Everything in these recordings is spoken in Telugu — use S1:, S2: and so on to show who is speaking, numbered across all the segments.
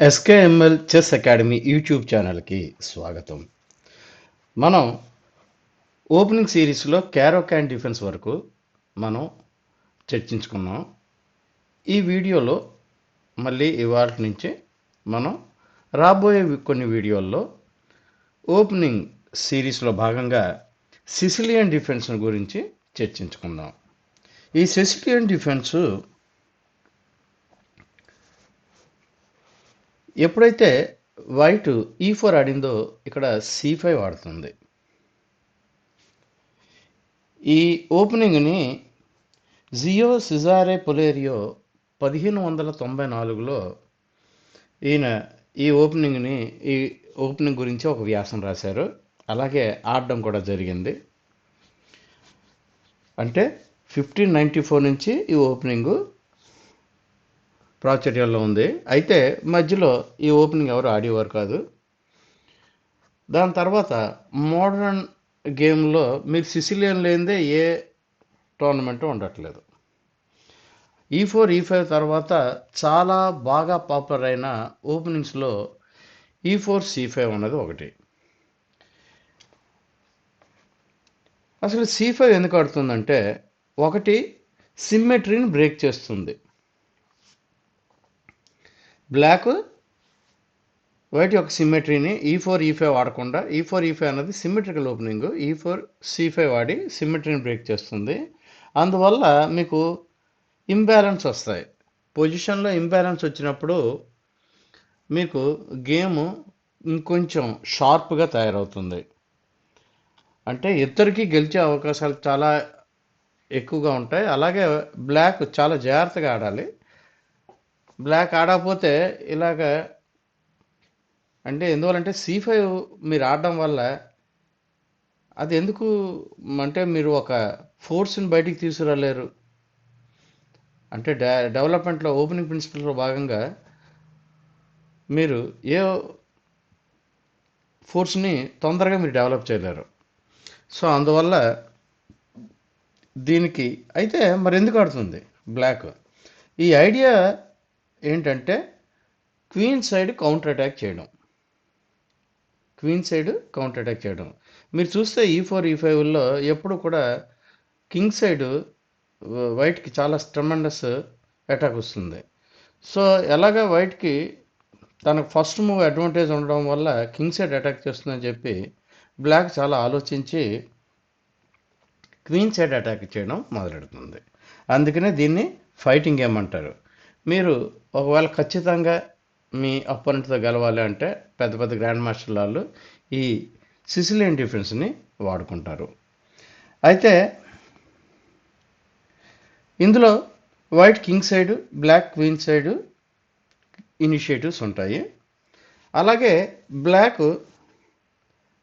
S1: ఎస్కేఎంఎల్ చెస్ అకాడమీ యూట్యూబ్ ఛానల్కి స్వాగతం. మనం ఓపెనింగ్ సిరీస్లో క్యారో క్యాన్ డిఫెన్స్ వరకు మనం చర్చించుకున్నాం. ఈ వీడియోలో మళ్ళీ ఇవాళ నుంచి మనం రాబోయే కొన్ని వీడియోల్లో ఓపెనింగ్ సిరీస్లో భాగంగా సిసిలియన్ డిఫెన్స్ గురించి చర్చించుకుందాం. ఈ సిసిలియన్ డిఫెన్సు ఎప్పుడైతే వైట్ ఈ ఫోర్ ఆడిందో ఇక్కడ సి ఫైవ్ ఆడుతుంది. ఈ ఓపెనింగ్ని జియో సిజారే పొలేరియో పదిహేను వందల తొంభై నాలుగులో ఈయన ఈ ఓపెనింగ్ని ఈ ఓపెనింగ్ గురించి ఒక వ్యాసం రాశారు. అలాగే ఆడడం కూడా జరిగింది. అంటే ఫిఫ్టీన్ నైంటీ ఫోర్ నుంచి ఈ ఓపెనింగ్ ప్రాచుర్యంలో ఉంది. అయితే మధ్యలో ఈ ఓపెనింగ్ ఎవరు? ఆడేవారు కాదు. దాని తర్వాత మోడర్న్ గేమ్లో మీరు సిసిలియన్ లేనిదే ఏ టోర్నమెంట్ ఉండట్లేదు. ఈ ఫోర్ ఈ ఫైవ్ తర్వాత చాలా బాగా పాపులర్ అయిన ఓపెనింగ్స్లో ఈ ఫోర్ సి ఫైవ్ అన్నది ఒకటి. అసలు సి ఫైవ్ ఎందుకు ఆడుతుందంటే ఒకటి సిమ్మెట్రీని బ్రేక్ చేస్తుంది. బ్లాక్ వైట్ యొక్క సిమ్మెట్రీని ఈ ఫోర్ ఈ ఫైవ్ వాడకుండా ఈ ఫోర్ ఈ ఫైవ్ అన్నది symmetrical opening e four c five వాడి సిమ్మెట్రీని బ్రేక్ చేస్తుంది. అందువల్ల మీకు ఇంబ్యాలెన్స్ వస్తాయి. పొజిషన్లో ఇంబ్యాలెన్స్ వచ్చినప్పుడు మీకు గేమ్ ఇంకొంచెం షార్ప్గా తయారవుతుంది. అంటే ఇద్దరికి గెలిచే అవకాశాలు చాలా ఎక్కువగా ఉంటాయి. అలాగే బ్లాక్ చాలా జాగ్రత్తగా ఆడాలి. బ్లాక్ ఆడకపోతే ఇలాగ అంటే ఎందువల్లంటే సి ఫైవ్ మీరు ఆడడం వల్ల అది ఎందుకు అంటే మీరు ఒక ఫోర్స్ని బయటికి తీసుకురాలేరు. అంటే డె డెవలప్మెంట్లో ఓపెనింగ్ ప్రిన్సిపల్లో భాగంగా మీరు ఏ ఫోర్స్ని తొందరగా మీరు డెవలప్ చేయలేరు. సో అందువల్ల దీనికి అయితే మరి ఎందుకు ఆడుతుంది బ్లాక్ ఈ ఐడియా ఏంటంటే క్వీన్ సైడ్ కౌంటర్ అటాక్ చేయడం. క్వీన్ సైడ్ కౌంటర్ అటాక్ చేయడం. మీరు చూస్తే ఈ ఫోర్ ఈ ఫైవ్లో ఎప్పుడు కూడా కింగ్ సైడ్ వైట్కి చాలా స్ట్రమండస్ అటాక్ వస్తుంది. సో ఎలాగ వైట్కి తనకు ఫస్ట్ మూవ్ అడ్వాంటేజ్ ఉండడం వల్ల కింగ్ సైడ్ అటాక్ చేస్తుందని చెప్పి బ్లాక్ చాలా ఆలోచించి క్వీన్ సైడ్ అటాక్ చేయడం మొదలెడుతుంది. అందుకనే దీన్ని ఫైటింగ్ గేమ్ అంటారు. మీరు ఒకవేళ ఖచ్చితంగా మీ అపోనెంట్తో గెలవాలి అంటే పెద్ద పెద్ద గ్రాండ్ మాస్టర్ వాళ్ళు ఈ సిసిలియన్ డిఫెన్స్ని వాడుకుంటారు. అయితే ఇందులో white king side black queen side initiatives ఉంటాయి. అలాగే బ్లాక్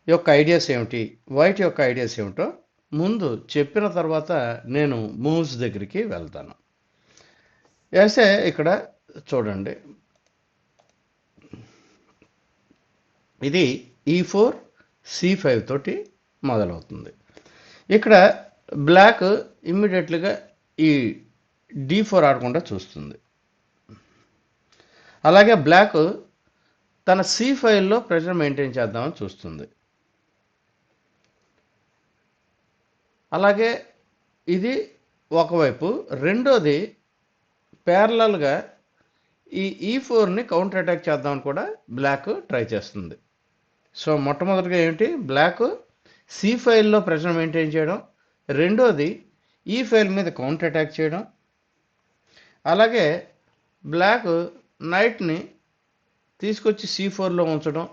S1: యొక్క ఐడియాస్ ఏమిటి వైట్ యొక్క ఐడియాస్ ఏమిటో ముందు చెప్పిన తర్వాత నేను మూవ్స్ దగ్గరికి వెళ్తాను. వేసే ఇక్కడ చూడండి. ఇది ఈ ఫోర్ సి ఫైవ్ తోటి మొదలవుతుంది. ఇక్కడ బ్లాక్ ఇమ్మీడియట్లుగా ఈ డి ఫోర్ ఆడకుండా చూస్తుంది. అలాగే బ్లాక్ తన సి ఫైవ్లో ప్రెషర్ మెయింటైన్ చేద్దామని చూస్తుంది. అలాగే ఇది ఒకవైపు రెండోది ప్యారలల్గా ఈ ఈ ఫోర్ని కౌంటర్ అటాక్ చేద్దామని కూడా బ్లాక్ ట్రై చేస్తుంది. సో మొట్టమొదటిగా ఏమిటి? బ్లాక్ సి ఫైల్లో ప్రెషర్ మెయింటైన్ చేయడం. రెండోది ఈ ఫైల్ మీద కౌంటర్ అటాక్ చేయడం. అలాగే బ్లాక్ నైట్ని తీసుకొచ్చి సి ఫోర్లో ఉంచడం.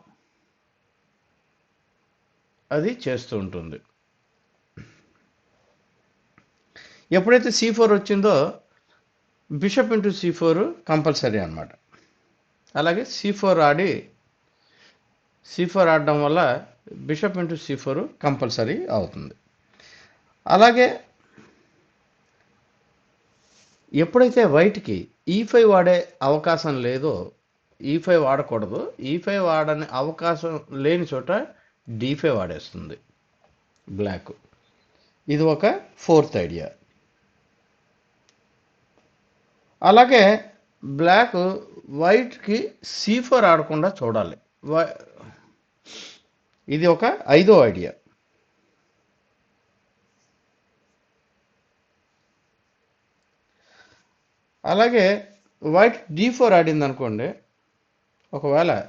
S1: అది చేస్తూ ఉంటుంది. ఎప్పుడైతే సి ఫోర్ వచ్చిందో bishop into c four compulsory అనమాట అలాగే సి ఫోర్ ఆడి సి ఫోర్ ఆడడం వల్ల bishop into c four compulsory అవుతుంది. అలాగే ఎప్పుడైతే వైట్కి ఈ e ఫైవ్ వాడే అవకాశం లేదో e ఈ ఫైవ్ వాడకూడదు. E ఈ ఫైవ్ వాడని అవకాశం లేని చోట డి ఫైవ్ వాడేస్తుంది. బ్లాక్ ఇది ఒక ఫోర్త్ ఐడియా అలాగే బ్లాక్ వైట్కి సి ఫోర్ ఆడకుండా చూడాలి. వై- ఇది ఒక ఐదో ఐడియా. అలాగే వైట్ డీ ఫోర్ ఆడింది అనుకోండి ఒకవేళ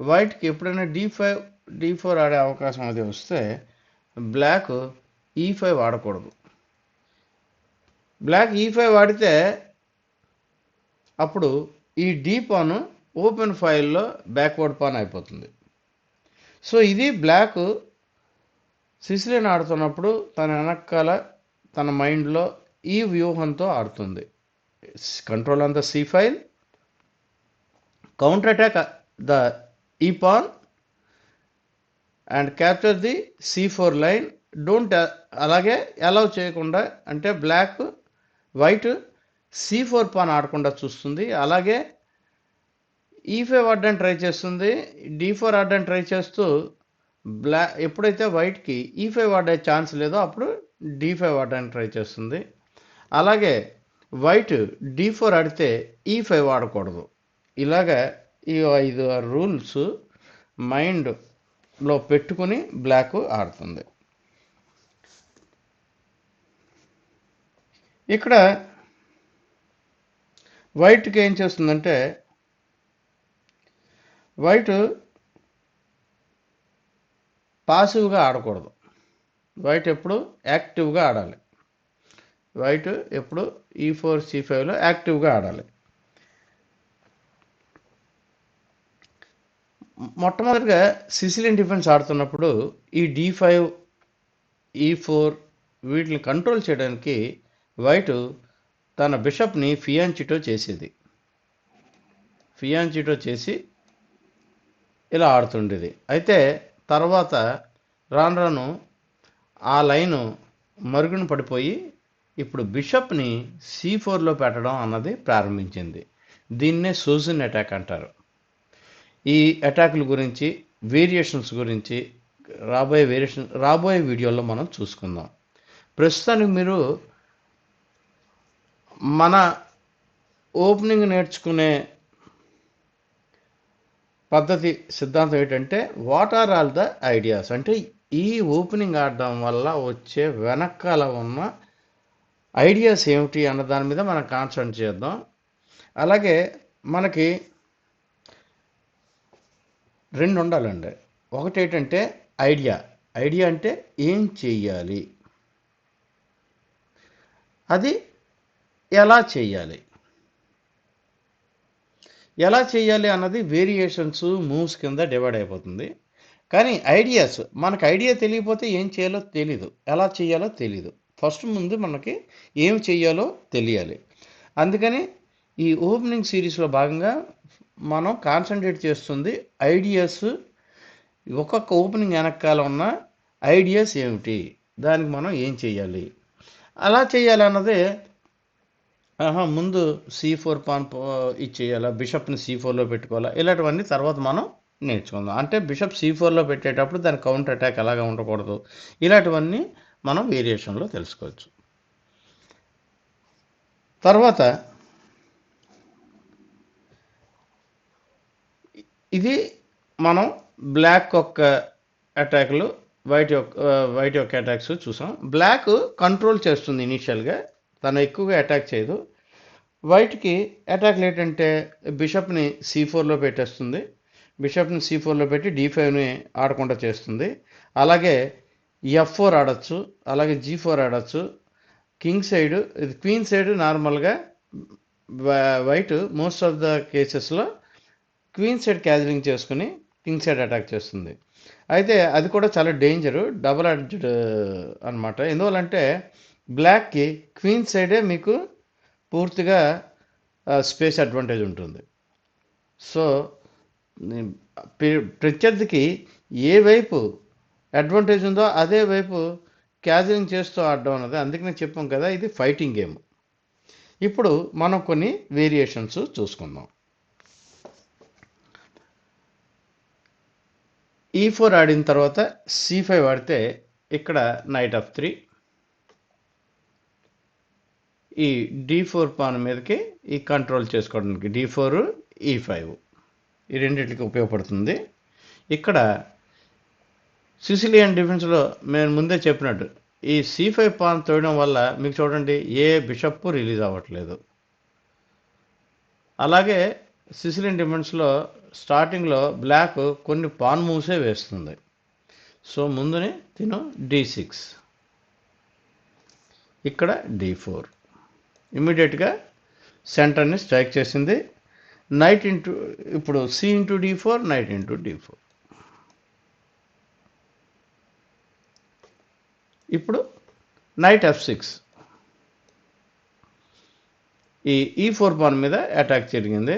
S1: వైట్కి ఎప్పుడైనా డీ ఫైవ్ డీ ఫోర్ ఆడే అవకాశం అది వస్తే బ్లాక్ e ఈ ఫైవ్ ఆడకూడదు. బ్లాక్ e ఈ ఫైవ్ ఆడితే అప్పుడు ఈ డీ పాన్ ఓపెన్ ఫైల్లో బ్యాక్వర్డ్ పాన్ అయిపోతుంది. సో ఇది బ్లాక్ సిసిలియన్ ఆడుతున్నప్పుడు తన వెనకాల తన మైండ్లో ఈ వ్యూహంతో ఆడుతుంది. Control on the c file. Counter attack the e pawn. And capture the c four line. Don't అలాగే అలౌ చేయకుండా అంటే black white c four pawn ఆడకుండా చూస్తుంది. అలాగే ఈ ఫైవ్ ఆడడానికి ట్రై చేస్తుంది. డి ఫోర్ ఆడడానికి ట్రై చేస్తూ బ్లా ఎప్పుడైతే వైట్కి ఈ ఫైవ్ ఆడే ఛాన్స్ లేదో అప్పుడు డి ఫైవ్ ఆడడానికి ట్రై చేస్తుంది. అలాగే వైట్ డి ఫోర్ ఆడితే e ఈ ఫైవ్ ఆడకూడదు. ఇలాగా ఈ ఐదు రూల్స్ మైండ్లో పెట్టుకుని బ్లాక్ ఆడుతుంది. ఇక్కడ వైట్కి ఏం చేస్తుందంటే వైట్ పాసివ్గా ఆడకూడదు. వైట్ ఎప్పుడు యాక్టివ్గా ఆడాలి. వైట్ ఎప్పుడు ఈ ఫోర్ సి ఫైవ్లో యాక్టివ్గా ఆడాలి. మొట్టమొదటిగా సిసిలియన్ డిఫెన్స్ ఆడుతున్నప్పుడు ఈ డి ఫైవ్ ఈ ఫోర్ వీటిని కంట్రోల్ చేయడానికి వైట్ తన బిషప్ని ఫియాన్చిటో చేసేది. ఫియాన్చిటో చేసి ఇలా ఆడుతుండేది. అయితే తర్వాత రాను రాను ఆ లైను మరుగున పడిపోయి ఇప్పుడు బిషప్ని సి ఫోర్లో పెట్టడం అన్నది ప్రారంభించింది. దీన్నే సూజన్ అటాక్ అంటారు. ఈ అటాకుల గురించి వేరియేషన్స్ గురించి రాబోయే వేరియేషన్ రాబోయే వీడియోలో మనం చూసుకుందాం. ప్రస్తుతానికి మీరు మన ఓపెనింగ్ నేర్చుకునే పద్ధతి సిద్ధాంతం ఏంటంటే what are all the ideas అంటే ఈ ఓపెనింగ్ ఆడడం వల్ల వచ్చే వెనకాల ఉన్న ఐడియాస్ ఏమిటి అన్న దాని మీద మనం కాన్సన్ట్రేట్ చేద్దాం. అలాగే మనకి రెండు ఉండాలండి. ఒకటి ఏంటంటే ఐడియా ఐడియా అంటే ఏం చెయ్యాలి? అది ఎలా చేయాలి? ఎలా చేయాలి అన్నది వేరియేషన్స్ మూవ్స్ కింద డివైడ్ అయిపోతుంది. కానీ ఐడియాస్ మనకు ఐడియా తెలియకపోతే ఏం చేయాలో తెలీదు. ఎలా చేయాలో తెలీదు. ఫస్ట్ ముందు మనకి ఏం చేయాలో తెలియాలి. అందుకని ఈ ఓపెనింగ్ సిరీస్లో భాగంగా మనం కాన్సన్ట్రేట్ చేస్తుంది ఐడియాస్ ఒక్కొక్క ఓపెనింగ్ వెనకాల ఉన్న ఐడియాస్ ఏమిటి? దానికి మనం ఏం చేయాలి? అలా చేయాలన్నదే ఆహా ముందు సి ఫోర్ పాన్ ఇచ్చేయాలా? బిషప్ని సి ఫోర్లో పెట్టుకోవాలా? ఇలాంటివన్నీ తర్వాత మనం నేర్చుకుందాం. అంటే బిషప్ సి ఫోర్లో పెట్టేటప్పుడు దాని కౌంటర్ అటాక్ ఎలాగ ఉండకూడదు. ఇలాంటివన్నీ మనం వేరియేషన్లో తెలుసుకోవచ్చు. తర్వాత ఇది మనం బ్లాక్ యొక్క అటాక్లు వైట్ యొక్క వైట్ యొక్క అటాక్స్ చూసాం. బ్లాక్ కంట్రోల్ చేస్తుంది ఇనీషియల్గా తను ఎక్కువగా అటాక్ చేయదు. వైట్కి అటాక్ ఏంటంటే బిషప్ని సి ఫోర్లో పెట్టేస్తుంది. బిషప్ని సి ఫోర్లో పెట్టి డి ఫైవ్ని ఆడకుండా చేస్తుంది. అలాగే ఎఫ్ ఫోర్ ఆడచ్చు అలాగే జీ ఫోర్ ఆడచ్చు. కింగ్ సైడ్ ఇది క్వీన్ సైడ్ నార్మల్గా వైట్ మోస్ట్ ఆఫ్ ద కేసెస్లో క్వీన్ సైడ్ క్యాజలింగ్ చేసుకుని కింగ్ సైడ్ అటాక్ చేస్తుంది. అయితే అది కూడా చాలా డేంజరు డబుల్ అడ్జ్డ్ అనమాట ఎందువల్లంటే బ్లాక్కి క్వీన్ సైడే మీకు పూర్తిగా స్పేస్ అడ్వాంటేజ్ ఉంటుంది. సో ప్రత్యర్థికి ఏ వైపు అడ్వాంటేజ్ ఉందో అదే వైపు క్యాజరింగ్ చేస్తూ ఆడడం అన్నది నేను చెప్పాం కదా ఇది ఫైటింగ్ గేమ్ ఇప్పుడు మనం కొన్ని వేరియేషన్స్ చూసుకుందాం. E ఈ ఫోర్ ఆడిన తర్వాత సి ఫైవ్ ఆడితే ఇక్కడ నైట్ ఆఫ్ త్రీ ఈ డి ఫోర్ పాన్ మీదకి ఈ కంట్రోల్ చేసుకోవడానికి d four e e five ఈ రెండింటికి ఉపయోగపడుతుంది. ఇక్కడ సిసిలియన్ డిఫెన్స్లో నేను ముందే చెప్పినట్టు ఈ సి ఫైవ్ పాన్ తోయడం వల్ల మీకు చూడండి ఏ బిషప్ రిలీజ్ అవ్వట్లేదు. అలాగే సిసిలియన్ డిఫెన్స్లో స్టార్టింగ్లో బ్లాక్ కొన్ని పాన్ మూవ్సే వేస్తుంది. సో ముందునే తిను డి సిక్స్ ఇక్కడ డి ఫోర్ ఇమీడియట్గా సెంటర్ని స్ట్రైక్ చేసింది. నైట్ ఇంటూ ఇప్పుడు c into d four knight into d four. ఇప్పుడు నైట్ ఎఫ్ సిక్స్. ఈ ఈ ఫోర్ పాన్ మీద అటాక్ జరిగింది.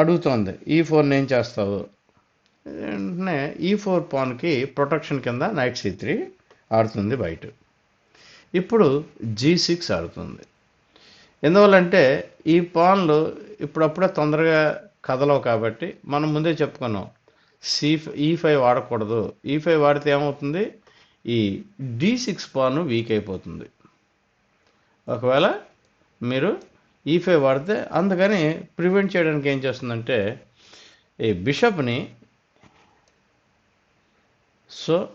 S1: అడుగుతోంది ఈ ఫోర్ని ఏం చేస్తావు? వెంటనే ఈ ఫోర్ పాన్కి ప్రొటెక్షన్ కింద నైట్ సి త్రీ ఆడుతుంది బయట. ఇప్పుడు జీ సిక్స్ ఆడుతుంది. ఎందువల్లంటే ఈ పాన్లు ఇప్పుడప్పుడే తొందరగా కదలవు కాబట్టి మనం ముందే చెప్పుకున్నాం. సి ఈ ఫైవ్ వాడకూడదు. ఈ ఫైవ్ వాడితే ఏమవుతుంది? ఈ డి సిక్స్ పాన్ వీక్ అయిపోతుంది. ఒకవేళ మీరు ఈ ఫైవ్ వాడితే అందుకని ప్రివెంట్ చేయడానికి ఏం చేస్తుందంటే ఈ బిషప్ని సో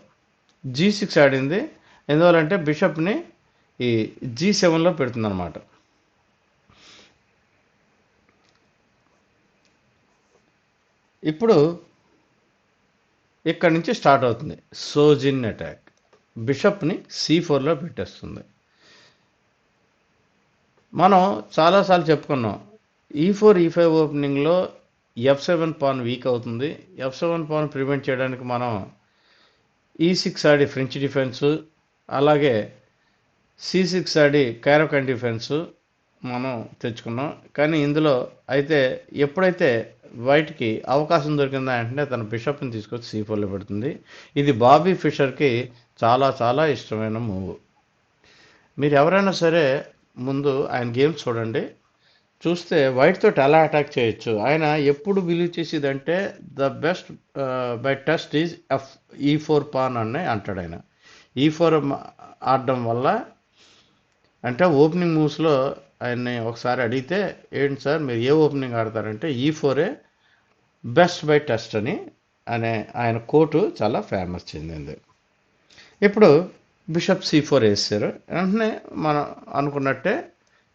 S1: జీ సిక్స్ ఆడింది. ఎందువల్లంటే బిషప్ని ఈ జీ సెవెన్లో పెడుతుంది ఇప్పుడు ఇక్కడ నుంచి స్టార్ట్ అవుతుంది. సోజిన్ అటాక్. బిషప్ని సి ఫోర్లో పెట్టేస్తుంది. మనం చాలాసార్లు చెప్పుకున్నాం ఈ ఫోర్ ఈ ఫైవ్ ఓపెనింగ్లో ఎఫ్ సెవెన్ పాన్ వీక్ అవుతుంది. ఎఫ్ సెవెన్ పాన్ ప్రివెంట్ చేయడానికి మనం ఈ సిక్స్ ఆడి ఫ్రెంచ్ డిఫెన్స్ అలాగే సి సిక్స్ ఆడి కైరోకన్ డిఫెన్స్ మనం తెచ్చుకున్నాం. కానీ ఇందులో అయితే ఎప్పుడైతే వైట్కి అవకాశం దొరికిందా అంటే తన బిషప్ని తీసుకొచ్చి సి పెడుతుంది. ఇది బాబీ ఫిషర్కి చాలా చాలా ఇష్టమైన మూవ్. మీరు ఎవరైనా సరే ముందు ఆయన గేమ్స్ చూడండి. చూస్తే వైట్తో ఎలా అటాక్ చేయొచ్చు? ఆయన ఎప్పుడు believe చేసేదంటే the best by test is f e four pawn అని అంటాడు ఆయన. ఈ ఫోర్ ఆడడం వల్ల అంటే ఓపెనింగ్ మూవ్స్లో ఆయన్ని ఒకసారి అడిగితే ఏంటి సార్ మీరు ఏ ఓపెనింగ్ ఆడతారంటే ఈ ఫోరే బెస్ట్ బై టెస్ట్ అని అనే ఆయన కోటు చాలా ఫేమస్ చెందింది. ఇప్పుడు బిషప్ సి ఫోర్ వేసారు వెంటనే మనం అనుకున్నట్టే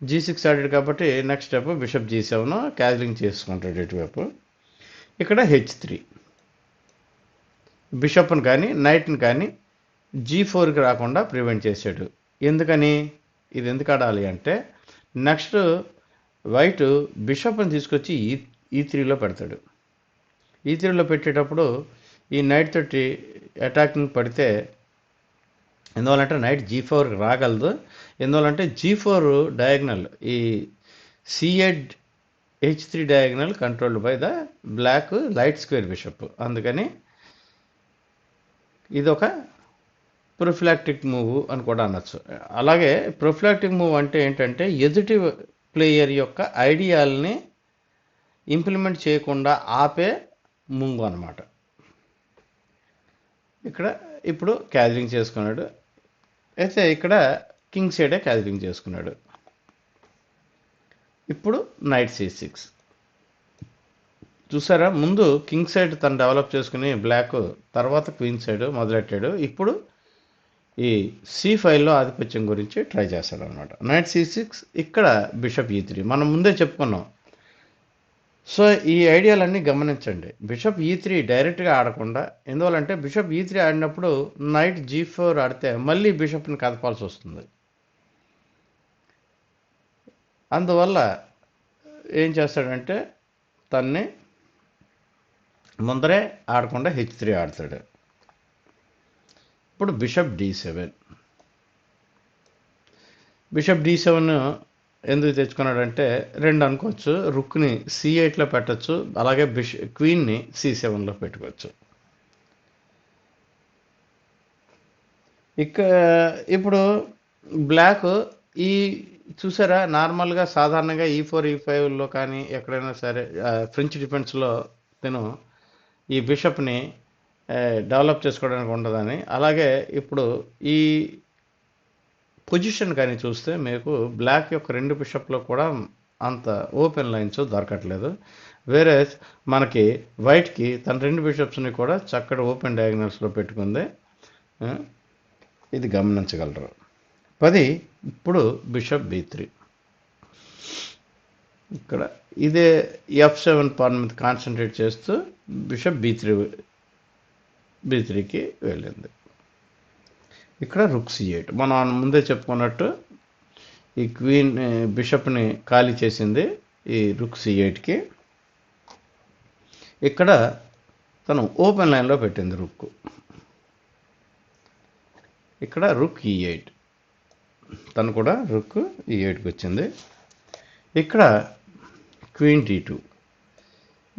S1: జీ సిక్స్ ఆడాడు కాబట్టి next step bishop g seven castling చేసుకుంటాడు ఇటువైపు. ఇక్కడ హెచ్ త్రీ. బిషప్ని కానీ నైట్ని కానీ జీ ఫోర్కి రాకుండా ప్రివెంట్ చేశాడు. ఎందుకని? ఇది ఎందుకు ఆడాలి అంటే నెక్స్ట్ వైట్ బిషప్ని తీసుకొచ్చి ఈ ఈ త్రీలో పెడతాడు. ఈ త్రీలో పెట్టేటప్పుడు ఈ నైట్ తోటి అటాకింగ్ పడితే ఎందువల్లంటే నైట్ జీ ఫోర్ రాగలదు. ఎందువల్లంటే జీ ఫోర్ డయాగ్నల్ ఈ సిఎడ్ h three diagonal controlled by the black light square bishop అందుకని ఇది ఒక ప్రొఫిలాక్టిక్ మూవ్ అని కూడా అనొచ్చు. అలాగే ప్రొఫిలాక్టిక్ మూవ్ అంటే ఏంటంటే ఎదుటి ప్లేయర్ యొక్క ఐడియాల్ని ఇంప్లిమెంట్ చేయకుండా ఆపే మూవ్ అనమాట ఇక్కడ ఇప్పుడు క్యాదరింగ్ చేసుకున్నాడు. అయితే ఇక్కడ కింగ్ సైడే క్యాదరింగ్ చేసుకున్నాడు. ఇప్పుడు నైట్ సి సిక్స్ చూసారా? ముందు కింగ్ సైడ్ తను డెవలప్ చేసుకుని బ్లాక్ తర్వాత క్వీన్ సైడ్ మొదలెట్టాడు. ఇప్పుడు ఈ సి ఫైవ్లో ఆధిపత్యం గురించి ట్రై చేస్తాడు అనమాట నైట్ సి సిక్స్ ఇక్కడ బిషప్ ఈ త్రీ. మనం ముందే చెప్పుకున్నాం. సో ఈ ఐడియాలన్నీ గమనించండి. బిషప్ ఈ త్రీ డైరెక్ట్గా ఆడకుండా ఎందువల్లంటే బిషప్ ఈ త్రీ ఆడినప్పుడు నైట్ జీ ఫోర్ ఆడితే మళ్ళీ బిషప్ని కదపాల్సి వస్తుంది. అందువల్ల ఏం చేస్తాడంటే తన్ని ముందరే ఆడకుండా హెచ్ త్రీ ఆడతాడు. ఇప్పుడు bishop d seven. Bishop d seven ఎందుకు తెచ్చుకున్నాడంటే రెండు అనుకోవచ్చు రుక్ని సి ఎయిట్లో పెట్టచ్చు అలాగే బిష్ క్వీన్ని సి సెవెన్లో పెట్టుకోవచ్చు. ఇక ఇప్పుడు బ్లాక్ ఈ చూసారా నార్మల్గా సాధారణంగా ఈ ఫోర్ ఈ ఫైవ్లో కానీ ఎక్కడైనా సరే ఫ్రెంచ్ డిఫెన్స్లో తిను ఈ బిషప్ని డెవలప్ చేసుకోవడానికి ఉండదని. అలాగే ఇప్పుడు ఈ పొజిషన్ కానీ చూస్తే మీకు బ్లాక్ యొక్క రెండు బిషప్లో కూడా అంత ఓపెన్ లైన్స్ దొరకట్లేదు. వేరే మనకి వైట్కి తన రెండు బిషప్స్ని కూడా చక్కటి ఓపెన్ డయాగ్నల్స్లో పెట్టుకుంది. ఇది గమనించగలరు. పది ఇప్పుడు బిషప్ బి త్రీ ఇక్కడ ఇదే ఎఫ్ సెవెన్ పాన్ మీద కాన్సన్ట్రేట్ చేస్తూ బిషప్ బి త్రీ బిత్రీకి వెళ్ళింది. ఇక్కడ రుక్ సి ఎయిట్ మనం ముందే చెప్పుకున్నట్టు ఈ క్వీన్ బిషప్ని ఖాళీ చేసింది ఈ రుక్ సి ఎయిట్కి ఇక్కడ తను ఓపెన్ లైన్లో పెట్టింది రుక్ ఇక్కడ రుక్ ఈ ఎయిట్ తను కూడా రుక్ ఈ ఎయిట్కి వచ్చింది. ఇక్కడ క్వీన్ టీ టూ.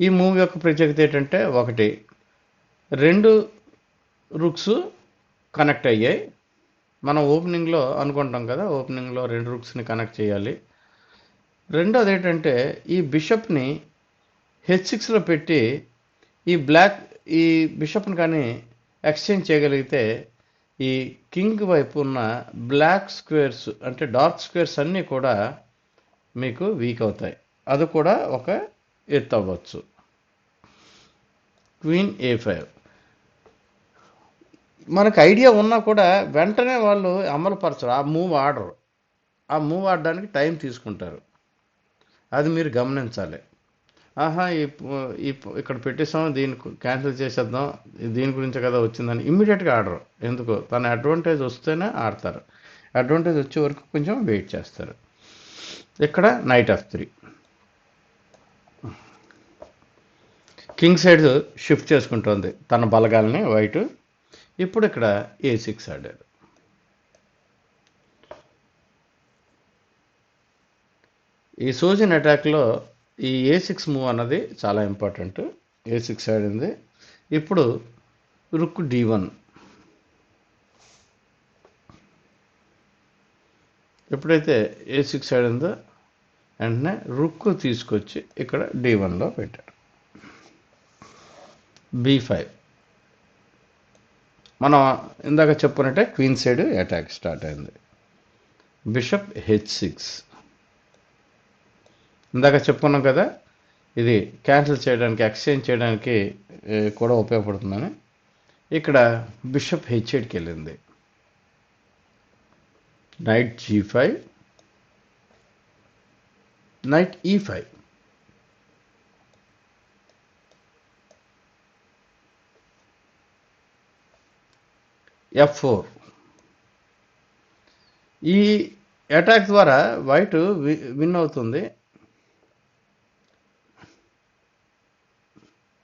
S1: ఈ మూవ్ యొక్క ప్రత్యేకత ఏంటంటే ఒకటి రెండు రుక్స్ కనెక్ట్ అయ్యాయి. మనం ఓపెనింగ్లో అనుకుంటాం కదా ఓపెనింగ్లో రెండు రుక్స్ని కనెక్ట్ చేయాలి. రెండోది ఏంటంటే ఈ బిషప్ని హెచ్ సిక్స్లో పెట్టి ఈ బ్లాక్ ఈ బిషప్ని కానీ ఎక్స్చేంజ్ చేయగలిగితే ఈ కింగ్ వైపు ఉన్న బ్లాక్ స్క్వేర్స్ అంటే డార్క్ స్క్వేర్స్ అన్నీ కూడా మీకు వీక్ అవుతాయి. అది కూడా ఒక ఎత్తు అవ్వచ్చు క్వీన్ ఏ ఫైవ్. మనకు ఐడియా ఉన్నా కూడా వెంటనే వాళ్ళు అమలుపరచరు. ఆ మూవ్ ఆడరు ఆ మూవ్ ఆడడానికి టైం తీసుకుంటారు. అది మీరు గమనించాలి. ఆహా ఈ ఇక్కడ పెట్టేసాం దీన్ని క్యాన్సిల్ చేసేద్దాం దీని గురించే కదా వచ్చిందని ఇమ్మీడియట్గా ఆడరు. ఎందుకు తన అడ్వాంటేజ్ వస్తేనే ఆడతారు. అడ్వాంటేజ్ వచ్చే వరకు కొంచెం వెయిట్ చేస్తారు. ఇక్కడ knight f three. King side shift చేసుకుంటుంది. తన బలగాల్ని వైట్. ఇప్పుడు ఇక్కడ ఏ సిక్స్ ఆడారు. ఈ సోజన్ అటాక్లో ఈ ఏ సిక్స్ మూవ్ అన్నది చాలా ఇంపార్టెంట్ ఏ సిక్స్ ఆడింది. ఇప్పుడు రుక్ డి వన్ ఎప్పుడైతే ఏ సిక్స్ ఆడిందో వెంటనే రుక్ తీసుకొచ్చి ఇక్కడ డి వన్లో పెట్టారు. బి ఫైవ్ మనం ఇందాక చెప్పుకున్నట్టే క్వీన్ సైడ్ అటాక్ స్టార్ట్ అయింది. బిషప్ హెచ్ సిక్స్ ఇందాక చెప్పుకున్నాం కదా ఇది క్యాన్సిల్ చేయడానికి ఎక్స్చేంజ్ చేయడానికి కూడా ఉపయోగపడుతుందని. ఇక్కడ బిషప్ హెచ్ ఎయిట్కి వెళ్ళింది. Knight g five knight e five f four ఈ అటాక్ ద్వారా వైట్ విన్ అవుతుంది.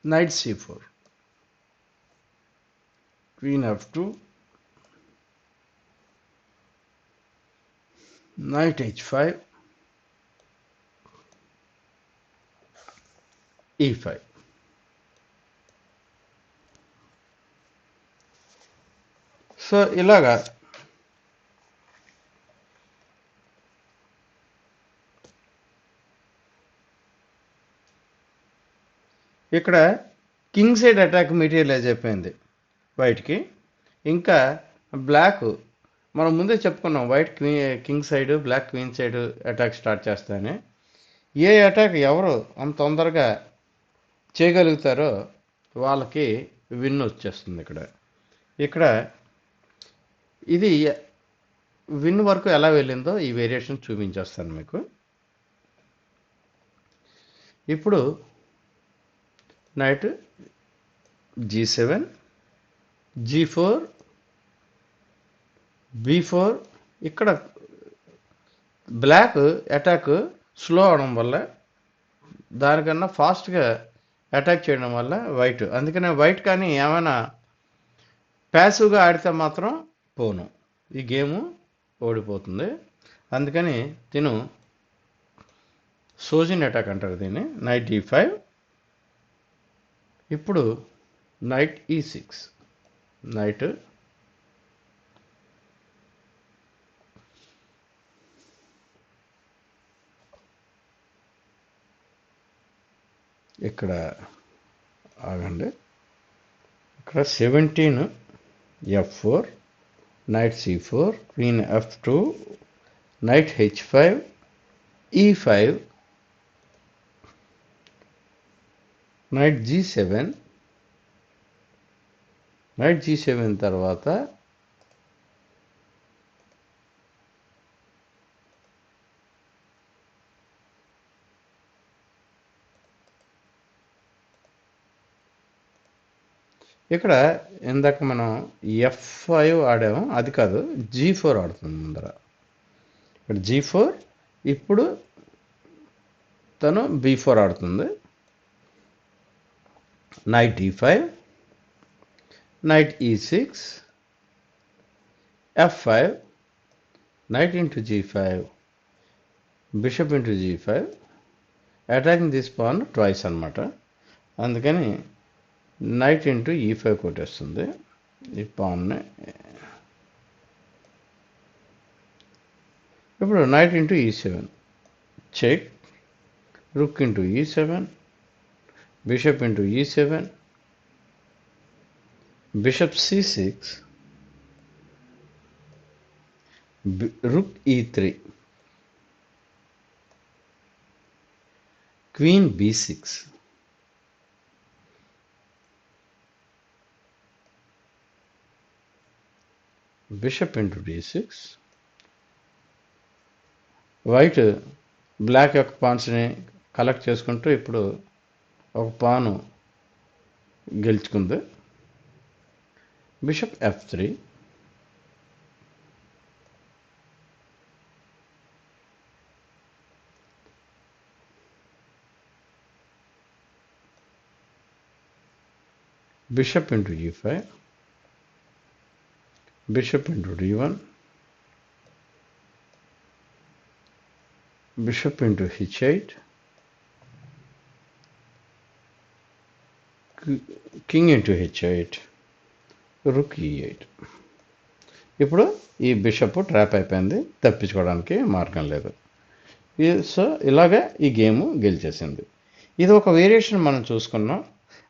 S1: Knight c four queen f two knight h five e five so ఇలాగా. ఇక్కడ కింగ్ సైడ్ అటాక్ మెటీరియల్ అయిపోయింది వైట్కి. ఇంకా బ్లాక్ మనం ముందే చెప్పుకున్నాం white క్వీ king side black queen side attack start చేస్తానే ఏ అటాక్ ఎవరు అంత తొందరగా చేయగలుగుతారో వాళ్ళకి విన్ వచ్చేస్తుంది ఇక్కడ. ఇక్కడ ఇది విన్ వరకు ఎలా వెళ్ళిందో ఈ వేరియేషన్ చూపించేస్తాను మీకు. ఇప్పుడు knight g seven g four b four ఇక్కడ బ్లాక్ అటాక్ స్లో అవడం వల్ల దానికన్నా ఫాస్ట్గా అటాక్ చేయడం వల్ల వైట్. అందుకనే వైట్ కానీ ఏమైనా ప్యాసివ్గా ఆడితే మాత్రం పోను. ఈ గేము ఓడిపోతుంది. అందుకని తిను. సోజిన్ అటాక్ అంటారు దీన్ని. నైట్ ఈ ఫైవ్ ఇప్పుడు నైట్ ఈ సిక్స్ నైట్ ఇక్కడ ఆగండి. ఇక్కడ seventeen f four knight c4 queen f2 knight h5 e5 knight g7 knight g7 తర్వాత ఇక్కడ ఇందాక మనం ఎఫ్ ఫైవ్ ఆడాము అది కాదు జీ ఫోర్ ఆడుతుంది ముందర. ఇక్కడ జీ ఫోర్ ఇప్పుడు తను బీ ఫోర్ ఆడుతుంది. Knight e five knight e six f five knight into g five bishop into g five attacking this pawn twice అనమాట అందుకని నైట్ ఇంటూ ఈ ఫైవ్ కొట్టేస్తుంది ఈ పాన్ని ఇప్పుడు knight into e seven check rook into e seven bishop into e seven bishop c six rook e three queen b six bishop into d six white black యొక్క పాన్స్ని కలెక్ట్ చేసుకుంటూ ఇప్పుడు ఒక పాను గెలుచుకుంది. Bishop f three bishop into e five bishop into d1 bishop into h8 king into h8 rook e8 ఇప్పుడు ఈ బిషప్ ట్రాప్ అయిపోయింది. తప్పించుకోవడానికి మార్గం లేదు. సో ఇలాగే ఈ గేమ్ గెలిచేసింది. ఇది ఒక వేరియేషన్ మనం చూసుకున్నాం.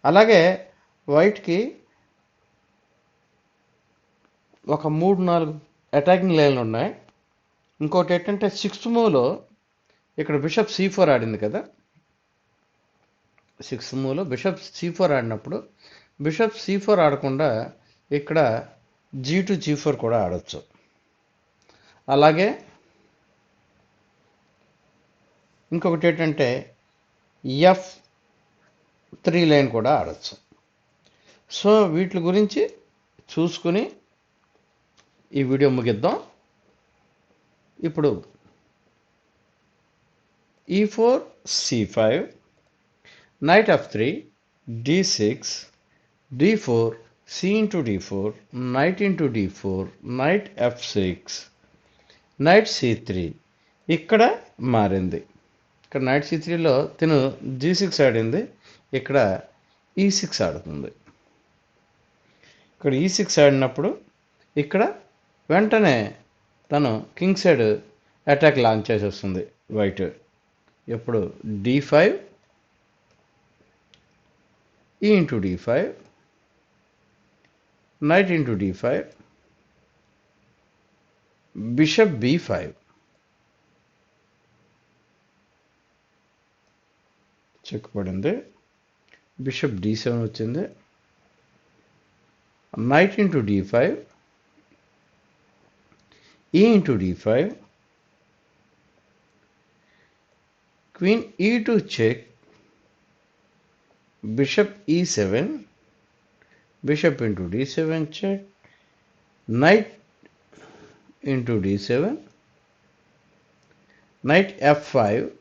S1: అలాగే వైట్కి ఒక మూడు నాలుగు అటాకింగ్ లైన్లు ఉన్నాయి. ఇంకోటి ఏంటంటే సిక్స్త్ మూవ్లో ఇక్కడ బిషప్ సి ఫోర్ ఆడింది కదా. సిక్స్త్ మూవ్లో బిషప్ సి ఫోర్ ఆడినప్పుడు బిషప్ సి ఫోర్ ఆడకుండా ఇక్కడ జీ టు జీ ఫోర్ కూడా ఆడచ్చు. అలాగే ఇంకొకటి ఏంటంటే ఎఫ్ త్రీ లైన్ కూడా ఆడచ్చు. సో వీటి గురించి చూసుకుని ఈ వీడియో ముగిద్దాం. ఇప్పుడు e four c five knight f three d six d four c into d four knight into d four knight f six knight c three ఇక్కడ మారింది. ఇక్కడ నైట్ సి త్రీలో తిను జీ సిక్స్ ఆడింది. ఇక్కడ e ఈ సిక్స్ ఆడుతుంది. ఇక్కడ e ఈ సిక్స్ ఆడినప్పుడు ఇక్కడ వెంటనే తను కింగ్ సైడ్ అటాక్ లాంచ్ చేసేస్తుంది వైట్. ఎప్పుడు? D five e into d five knight into d five bishop b five check పడింది. బిషప్ డి సెవెన్ వచ్చింది. Knight into d five e into d5 queen e2 check bishop e7 bishop into d7 check knight into d7 knight f5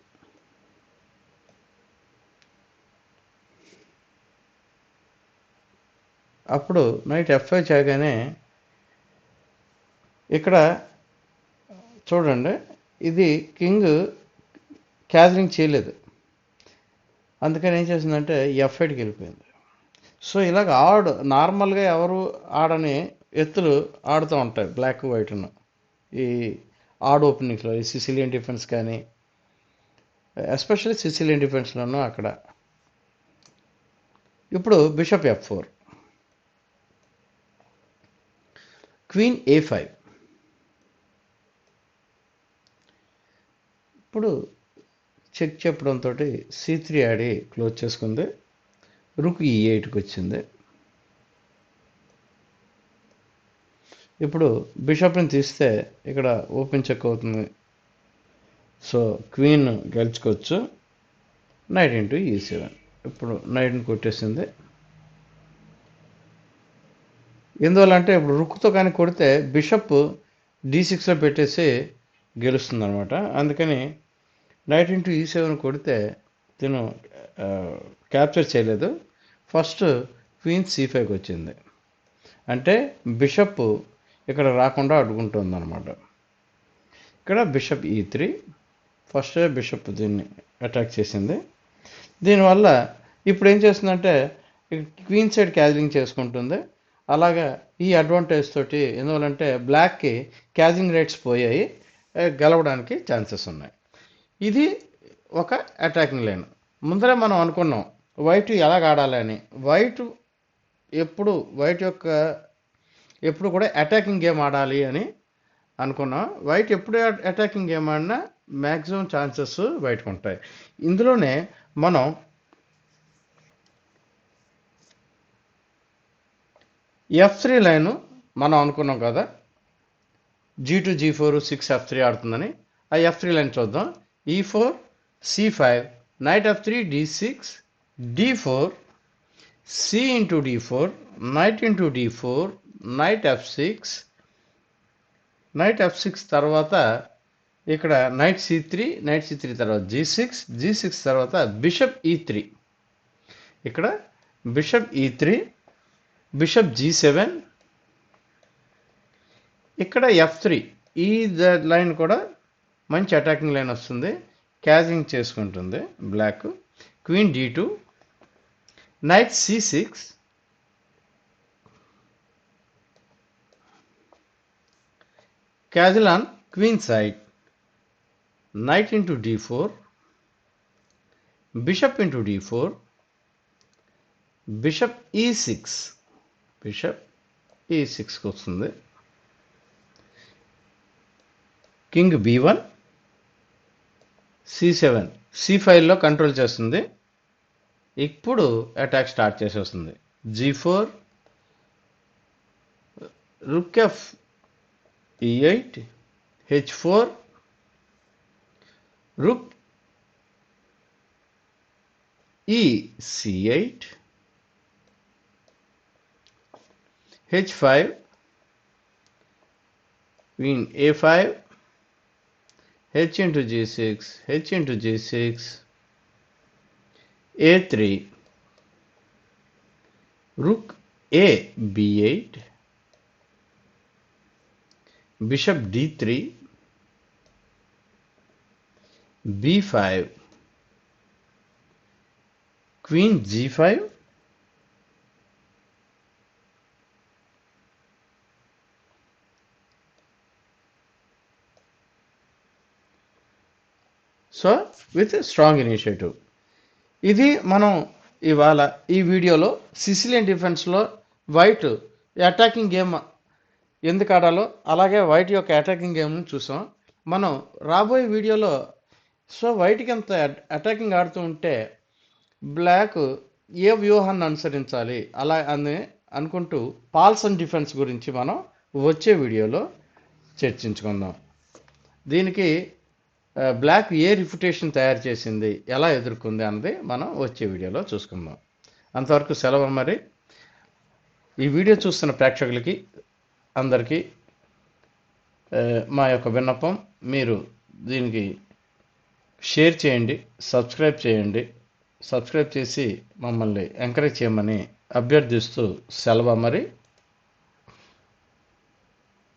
S1: అప్పుడు నైట్ ఎఫ్ ఫైవ్ చేయగానే ఇక్కడ చూడండి ఇది కింగ్ క్యాదరింగ్ చేయలేదు. అందుకని ఏం చేసిందంటే ఎఫ్ వెళ్ళిపోయింది. సో ఇలాగ ఆడు నార్మల్గా ఎవరు ఆడని ఎత్తులు ఆడుతూ ఉంటాయి బ్లాక్ వైట్ను ఈ ఆడ్ ఓపెనింగ్స్లో ఈ సిసిలియన్ డిఫెన్స్ కానీ ఎస్పెషల్లీ సిసిలియన్ డిఫెన్స్లోనూ అక్కడ. ఇప్పుడు bishop f four queen a five అప్పుడు చెక్ చెప్పడంతో సి త్రీ ఆడి క్లోజ్ చేసుకుంది. రుక్ e ఈ ఎయిట్కి వచ్చింది. ఇప్పుడు బిషప్ని తీస్తే ఇక్కడ ఓపెన్ చెక్ అవుతుంది. So queen గెలుచుకోవచ్చు. Knight into e e seven ఇప్పుడు నైట్ని కొట్టేసింది. ఎందువల్ల అంటే ఇప్పుడు రుక్తో కానీ కొడితే బిషప్ డి సిక్స్లో పెట్టేసి గెలుస్తుంది అనమాట అందుకని నైట్ ఇంటూ ఈ సెవెన్ కొడితే తిను క్యాప్చర్ చేయలేదు. ఫస్ట్ క్వీన్ సి ఫైవ్కి వచ్చింది. అంటే బిషప్ ఇక్కడ రాకుండా అడ్డుకుంటుంది అనమాట ఇక్కడ bishop e three first bishop దీన్ని అటాక్ చేసింది. దీనివల్ల ఇప్పుడు ఏం చేస్తుందంటే క్వీన్ సైడ్ క్యాజింగ్ చేసుకుంటుంది. అలాగా ఈ అడ్వాంటేజ్ తోటి ఎందువల్లంటే బ్లాక్కి క్యాజింగ్ రేట్స్ పోయాయి గెలవడానికి ఛాన్సెస్ ఉన్నాయి. ఇది ఒక అటాకింగ్ లైన్. ముందరే మనం అనుకున్నాం వైట్ ఎలా ఆడాలి అని. వైట్ ఎప్పుడు వైట్ యొక్క ఎప్పుడు కూడా అటాకింగ్ గేమ్ ఆడాలి అని అనుకున్నాం. వైట్ ఎప్పుడు అటాకింగ్ గేమ్ ఆడినా మ్యాక్సిమం ఛాన్సెస్ వైట్కి ఉంటాయి. ఇందులోనే మనం ఎఫ్ త్రీ లైన్ మనం అనుకున్నాం కదా. G two G four six F three ఆడుతుందని. ఆ ఎఫ్ త్రీ లైన్ చూద్దాం. E four C five knight F three D six D four C into D four knight into D four knight F six knight F six తర్వాత ఇక్కడ knight C three knight C three తర్వాత జీ సిక్స్ జీ సిక్స్ తర్వాత బిషప్ ఈ త్రీ ఇక్కడ bishop e three bishop g seven ఇక్కడ ఎఫ్ త్రీ ఈ ద- లైన్ కూడా మంచి అటాకింగ్ లైన్ వస్తుంది. క్యాజింగ్ చేసుకుంటుంది black queen D two knight C six castle on queen side knight into d4 bishop into d4 bishop e6 bishop e6 కి వస్తుంది king B one C seven. C ఫైవ్లో కంట్రోల్ చేస్తుంది. ఇప్పుడు అటాక్ స్టార్ట్ చేసేస్తుంది. G four. Rook F E eight H four. Rook E e C eight. H five. Queen A five h into g6 h into g6 a3 rook a b8 bishop d3 b5 queen g5 so with strong initiative ఇది మనం ఇవాళ ఈ వీడియోలో సిసిలియన్ డిఫెన్స్లో వైట్ అటాకింగ్ గేమ్ ఎందుకు ఆడాలో అలాగే వైట్ యొక్క అటాకింగ్ గేమ్ను చూసాం. మనం రాబోయే వీడియోలో సో వైట్కి ఎంత అటాకింగ్ ఆడుతూ ఉంటే బ్లాక్ ఏ వ్యూహాన్ని అనుసరించాలి అలా అని అనుకుంటూ పాల్సన్ డిఫెన్స్ గురించి మనం వచ్చే వీడియోలో చర్చించుకుందాం. దీనికి బ్లాక్ ఏ రిప్యుటేషన్ తయారు చేసింది ఎలా ఎదుర్కొంది అన్నది మనం వచ్చే వీడియోలో చూసుకుందాం. అంతవరకు సెలవు మరి. ఈ వీడియో చూస్తున్న ప్రేక్షకులకి అందరికీ మా యొక్క విన్నపం మీరు దీనికి షేర్ చేయండి సబ్స్క్రైబ్ చేయండి. సబ్స్క్రైబ్ చేసి మమ్మల్ని ఎంకరేజ్ చేయమని అభ్యర్థిస్తూ సెలవు మరి.